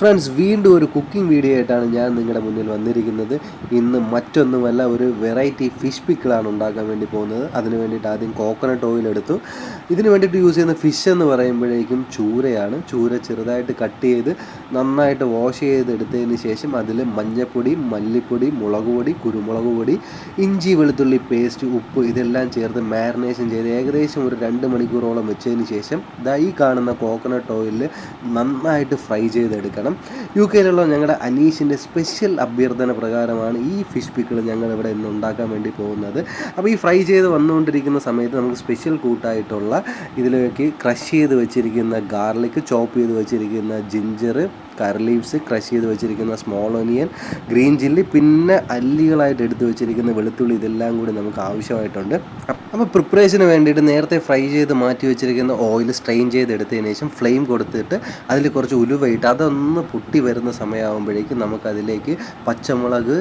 Friends വീണ്ടും ഒരു cooking video ആയിട്ടാണ് ഞാൻ നിങ്ങളുടെ മുന്നിൽ വന്നിരിക്കുന്നത്. ഇന്ന് മറ്റൊന്നുമല്ല ഒരു വെറൈറ്റി ഫിഷ് പിക്കിളാണ് ഉണ്ടാക്കാൻ വേണ്ടി പോകുന്നത്. അതിന് വേണ്ടിയിട്ട് ആദ്യം കോക്കനട്ട് ഓയിൽ എടുത്തു. ഇതിന് വേണ്ടിയിട്ട് യൂസ് ചെയ്യുന്ന ഫിഷ് എന്ന് പറയുമ്പോഴേക്കും ചൂരയാണ്. ചൂര ചെറുതായിട്ട് കട്ട് ചെയ്ത് നന്നായിട്ട് വാഷ് ചെയ്ത് എടുത്തതിന് ശേഷം അതിൽ മഞ്ഞൾപ്പൊടി മല്ലിപ്പൊടി മുളക് പൊടി കുരുമുളക് പൊടി ഇഞ്ചി വെളുത്തുള്ളി പേസ്റ്റ് ഉപ്പ് ഇതെല്ലാം ചേർത്ത് മാരിനേഷൻ ചെയ്ത് ഏകദേശം ഒരു രണ്ട് മണിക്കൂറോളം വെച്ചതിന് ശേഷം ദാ ഈ കാണുന്ന കോക്കനട്ട് ഓയിലിൽ നന്നായിട്ട് ഫ്രൈ ചെയ്തെടുക്കണം. യു കെയിലുള്ള ഞങ്ങളുടെ അനീഷിന്റെ സ്പെഷ്യൽ അഭ്യർത്ഥന പ്രകാരമാണ് ഈ ഫിഷ് പിക്കിൾ ഞങ്ങൾ ഇവിടെ ഇന്ന് ഉണ്ടാക്കാൻ വേണ്ടി പോകുന്നത്. അപ്പോൾ ഈ ഫ്രൈ ചെയ്ത് വന്നുകൊണ്ടിരിക്കുന്ന സമയത്ത് നമുക്ക് സ്പെഷ്യൽ കൂട്ടായിട്ടുള്ള ഇതിലേക്ക് ക്രഷ് ചെയ്ത് വെച്ചിരിക്കുന്ന ഗാർലിക് ചോപ്പ് ചെയ്ത് വെച്ചിരിക്കുന്ന ജിഞ്ചർ കറി ലീവ്സ് ക്രഷ് ചെയ്ത് വെച്ചിരിക്കുന്ന സ്മോൾ ഒനിയൻ ഗ്രീൻ ചില്ലി പിന്നെ അല്ലികളായിട്ട് എടുത്ത് വെച്ചിരിക്കുന്ന വെളുത്തുള്ളി ഇതെല്ലാം കൂടി നമുക്ക് ആവശ്യമായിട്ടുണ്ട്. അപ്പോൾ പ്രിപ്പറേഷന് വേണ്ടിയിട്ട് നേരത്തെ ഫ്രൈ ചെയ്ത് മാറ്റി വെച്ചിരിക്കുന്ന ഓയിൽ സ്ട്രെയിൻ ചെയ്തെടുത്തതിന് ശേഷം ഫ്ലെയിം കൊടുത്തിട്ട് അതിൽ കുറച്ച് ഉലുവയിട്ട് അതൊന്ന് പൊട്ടി വരുന്ന സമയമാകുമ്പോഴേക്കും നമുക്കതിലേക്ക് പച്ചമുളക്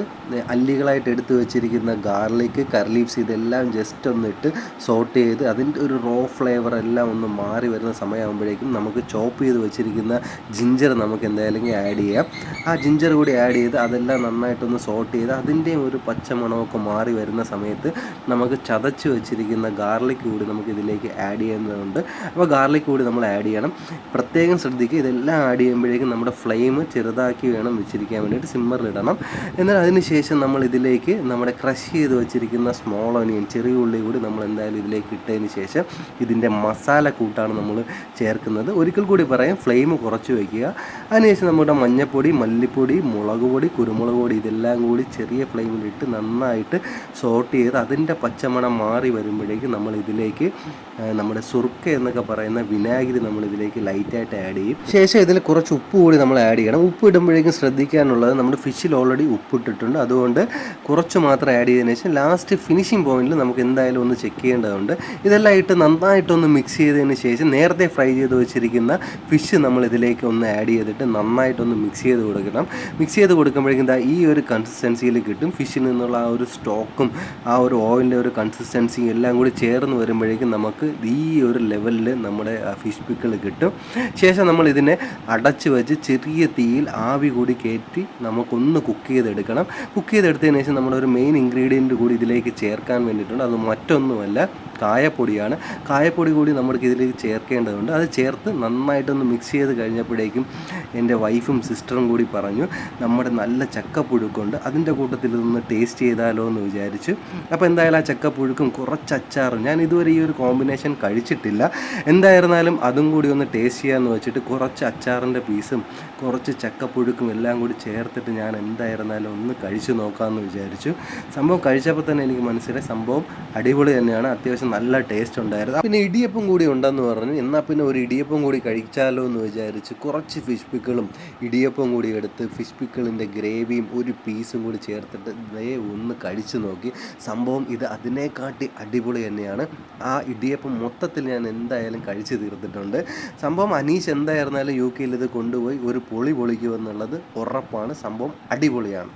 അല്ലികളായിട്ട് എടുത്ത് വെച്ചിരിക്കുന്ന ഗാർലിക് കറി ലീവ്സ് ഇതെല്ലാം ജസ്റ്റ് ഒന്ന് ഇട്ട് സോട്ട് ചെയ്ത് അതിന്റെ ഒരു റോ ഫ്ലേവർ എല്ലാം ഒന്ന് മാറി വരുന്ന സമയമാകുമ്പോഴേക്കും നമുക്ക് ചോപ്പ് ചെയ്ത് വെച്ചിരിക്കുന്ന ജിഞ്ചർ നമുക്ക് എന്തായാലും ആഡ് ചെയ്യാം. ആ ജിഞ്ചർ കൂടി ആഡ് ചെയ്ത് അതെല്ലാം നന്നായിട്ടൊന്ന് സോട്ട് ചെയ്ത് അതിന്റെയും ഒരു പച്ച പച്ചമണമൊക്കെ മാറി വരുന്ന സമയത്ത് നമുക്ക് ചതച്ച് വെച്ചിരിക്കുന്ന ഗാർലിക് കൂടി നമുക്ക് ഇതിലേക്ക് ആഡ് ചെയ്യുന്നതുണ്ട്. അപ്പോൾ ഗാർലിക് കൂടി നമ്മൾ ആഡ് ചെയ്യണം. പ്രത്യേകം ശ്രദ്ധിക്കുക ഇതെല്ലാം ആഡ് ചെയ്യുമ്പോഴേക്കും നമ്മുടെ ഫ്ലെയിം ചെറുതാക്കി വേണം വെച്ചിരിക്കാൻ വേണ്ടിയിട്ട് സിമ്മറിലിടണം എന്നാൽ അതിനുശേഷം നമ്മൾ ഇതിലേക്ക് നമ്മുടെ ക്രഷ് ചെയ്ത് വെച്ചിരിക്കുന്ന സ്മോൾ ഒനിയൻ ചെറിയ ഉള്ളി കൂടി നമ്മൾ എന്തായാലും ഇതിലേക്ക് ഇട്ടതിന് ശേഷം ഇതിന്റെ മസാല കൂട്ടാണ് നമ്മൾ ചേർക്കുന്നത്. ഒരിക്കൽ കൂടി പറയാം ഫ്ലെയിം കുറച്ച് വയ്ക്കുക അതിനുശേഷം നമ്മുടെ മഞ്ഞപ്പൊടി മല്ലിപ്പൊടി മുളക് പൊടി കുരുമുളക് പൊടി ഇതെല്ലാം കൂടി ചെറിയ ഫ്ലെയിമിലിട്ട് നന്നായിട്ട് സോട്ട് ചെയ്ത് അതിന്റെ പച്ചമണം മാറി വരുമ്പോഴേക്കും നമ്മൾ ഇതിലേക്ക് നമ്മുടെ സുർക്ക എന്നൊക്കെ പറയുന്ന വിനാഗിരി നമ്മൾ ഇതിലേക്ക് ലൈറ്റായിട്ട് ആഡ് ചെയ്യും. ശേഷം ഇതിൽ കുറച്ച് ഉപ്പ് കൂടി നമ്മൾ ആഡ് ചെയ്യണം. ഉപ്പ് ഇടുമ്പോഴേക്കും ശ്രദ്ധിക്കാനുള്ളത് നമ്മുടെ ഫിഷിൽ ഓൾറെഡി ഉപ്പ് ഇട്ടിട്ടുണ്ട്. അതുകൊണ്ട് കുറച്ച് മാത്രം ആഡ് ചെയ്തതിന് ശേഷം ലാസ്റ്റ് ഫിനിഷിംഗ് പോയിന്റിൽ നമുക്ക് എന്തായാലും ഒന്ന് ചെക്ക് ചെയ്യേണ്ടതുണ്ട്. ഇതെല്ലാം ഇട്ട് നന്നായിട്ടൊന്ന് മിക്സ് ചെയ്തതിന് ശേഷം നേരത്തെ ഫ്രൈ ചെയ്ത് വെച്ചിരിക്കുന്ന ഫിഷ് നമ്മൾ ഇതിലേക്ക് ഒന്ന് ആഡ് ചെയ്തിട്ട് നന്നായിട്ടൊന്ന് മിക്സ് ചെയ്ത് കൊടുക്കണം. മിക്സ് ചെയ്ത് കൊടുക്കുമ്പോഴേക്കും ദാ ഈ ഒരു കൺസിസ്റ്റൻസിയിൽ കിട്ടും. ഫിഷിൽ നിന്നുള്ള ആ ഒരു സ്റ്റോക്കും ആ ഒരു ഓയിലിന്റെ ഒരു കൺസിസ്റ്റൻസിയും എല്ലാം കൂടി ചേർന്ന് വരുമ്പോഴേക്കും നമുക്ക് ഈ ഒരു ലെവലിൽ നമ്മുടെ ഫിഷ് പിക്കിൾ കിട്ടും. ശേഷം നമ്മൾ ഇതിനെ അടച്ച് വെച്ച് ചെറിയ തീയിൽ ആവി കൂടി കയറ്റി നമുക്കൊന്ന് കുക്ക് ചെയ്തെടുക്കണം. കുക്ക് ചെയ്തെടുത്തതിന് ശേഷം നമ്മുടെ ഒരു മെയിൻ ഇൻഗ്രീഡിയന്റ് കൂടി ഇതിലേക്ക് ചേർക്കാൻ വേണ്ടിയിട്ടുണ്ട്. അത് മറ്റൊന്നുമല്ല കായപ്പൊടിയാണ്. കായപ്പൊടി കൂടി നമുക്ക് ഇതിലേക്ക് ചേർക്കേണ്ടതുണ്ട്. അത് ചേർത്ത് നന്നായിട്ടൊന്ന് മിക്സ് ചെയ്ത് കഴിഞ്ഞപ്പോഴേക്കും എന്റെ വൈഫും സിസ്റ്ററും കൂടി പറഞ്ഞു നമ്മുടെ നല്ല ചക്കപ്പുഴുക്കുണ്ട്. അതിന്റെ കൂട്ടത്തിൽ നിന്ന് ടേസ്റ്റ് ചെയ്താലോ എന്ന് വിചാരിച്ചു. അപ്പോൾ എന്തായാലും ആ ചക്കപ്പുഴുക്കും കുറച്ച് അച്ചാറും ഞാൻ ഇതുവരെ ഈ ഒരു കോമ്പിനേഷൻ കഴിച്ചിട്ടില്ല. എന്തായിരുന്നാലും അതും കൂടി ഒന്ന് ടേസ്റ്റ് ചെയ്യാമെന്ന് വെച്ചിട്ട് കുറച്ച് അച്ചാറിന്റെ പീസും കുറച്ച് ചക്കപ്പുഴുക്കും എല്ലാം കൂടി ചേർത്തിട്ട് ഞാൻ എന്തായിരുന്നാലും ഒന്ന് കഴിച്ചു നോക്കാമെന്ന് വിചാരിച്ചു. സംഭവം കഴിച്ചപ്പോൾ തന്നെ എനിക്ക് മനസ്സിലായി. സംഭവം അടിപൊളി തന്നെയാണ്. അത്യാവശ്യം നല്ല ടേസ്റ്റ് ഉണ്ടായിരുന്നു. പിന്നെ ഇടിയപ്പം കൂടി ഉണ്ടെന്ന് പറഞ്ഞു. എന്നാൽ പിന്നെ ഒരു ഇടിയപ്പം കൂടി കഴിച്ചാലോ എന്ന് വിചാരിച്ച് കുറച്ച് ഫിഷ് പിക്കിളും ഇടിയപ്പം കൂടി എടുത്ത് ഫിഷ് പിക്കിളിന്റെ ഗ്രേവിയും ഒരു പീസും കൂടി ചേർത്തിട്ട് ദേ ഒന്ന് കഴിച്ചു നോക്കി. സംഭവം ഇത് അതിനെക്കാട്ടി അടിപൊളി തന്നെയാണ്. ആ ഇടിയപ്പം മൊത്തത്തിൽ ഞാൻ എന്തായാലും കഴിച്ചു തീർത്തിട്ടുണ്ട്. സംഭവം അനീഷ് എന്തായിരുന്നാലും യു കെയിൽ ഇത് കൊണ്ടുപോയി ഒരു പൊളി പൊളിക്കുമെന്നുള്ളത് ഉറപ്പാണ്. സംഭവം അടിപൊളിയാണ്.